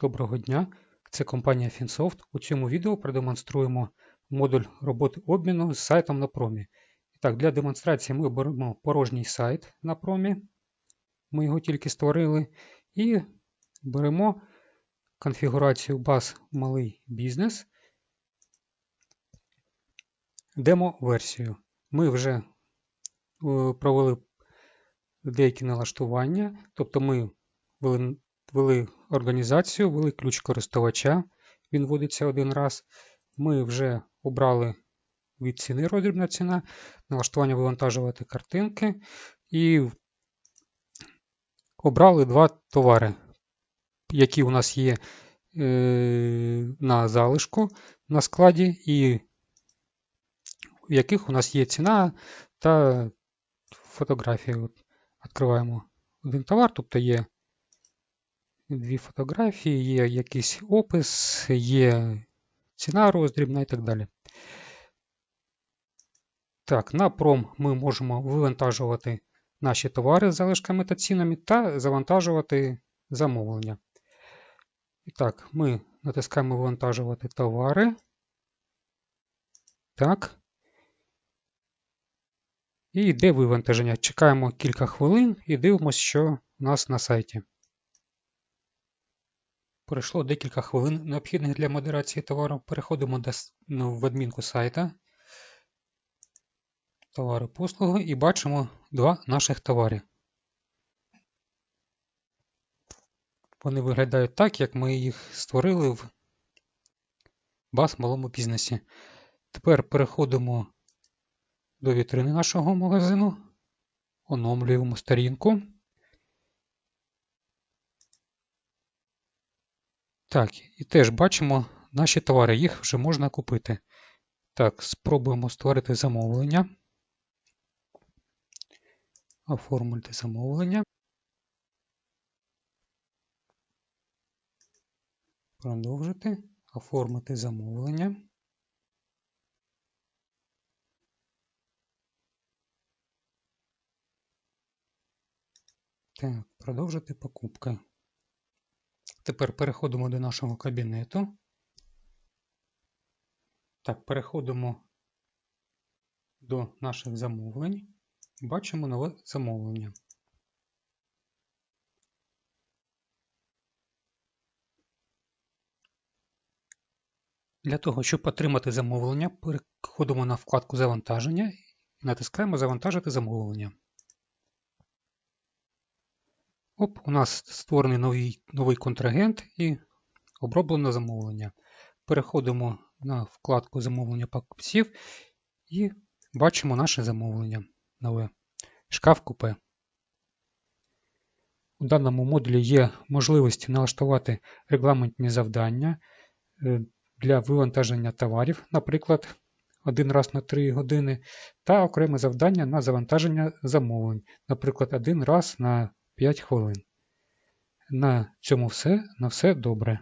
Доброго дня, це компанія Finsoft. У цьому відео продемонструємо модуль роботи обміну з сайтом на промі. Так, для демонстрації ми беремо порожній сайт на промі. Ми його тільки створили. І беремо конфігурацію баз малий бізнес, демо-версію. Ми вже е, провели деякі налаштування, тобто ми ввели ввели організацію, ввели ключ користувача, він вводиться один раз. Ми вже обрали від ціни роздрібна ціна, налаштування вивантажувати картинки і обрали два товари, які у нас є е, на залишку на складі, і в яких у нас є ціна та фотографії. От, Відкриваємо один товар, тобто є дві фотографії, є якийсь опис, є ціна роздрібна і так далі. Так, на пром ми можемо вивантажувати наші товари з залишками та цінами та завантажувати замовлення. І так, ми натискаємо вивантажувати товари. Так. І йде вивантаження. Чекаємо кілька хвилин і дивимося, що у нас на сайті. Пройшло декілька хвилин необхідних для модерації товару. Переходимо до, ну, в адмінку сайта. Товари послуги і бачимо два наших товари. Вони виглядають так, як ми їх створили в баз малому бізнесі. Тепер переходимо до вітрини нашого магазину, оновлюємо сторінку. Так, і теж бачимо наші товари, їх вже можна купити. Так, спробуємо створити замовлення. Оформити замовлення. Продовжити. Оформити замовлення. Так, продовжити покупки. Тепер переходимо до нашого кабінету. Так, переходимо до наших замовлень бачимо нове замовлення. Для того, щоб отримати замовлення, переходимо на вкладку Завантаження і натискаємо Завантажити замовлення. Оп, у нас створений новий новий контрагент і оброблено замовлення. Переходимо на вкладку замовлення покупців і бачимо наше замовлення нове. Шкаф купе. У даному модулі є можливість налаштувати регламентні завдання е, для вивантаження товарів, наприклад, один раз на 3 години, та окреме завдання на завантаження замовлень, наприклад, один раз на 5 хвилин. На цьому все. На все добре.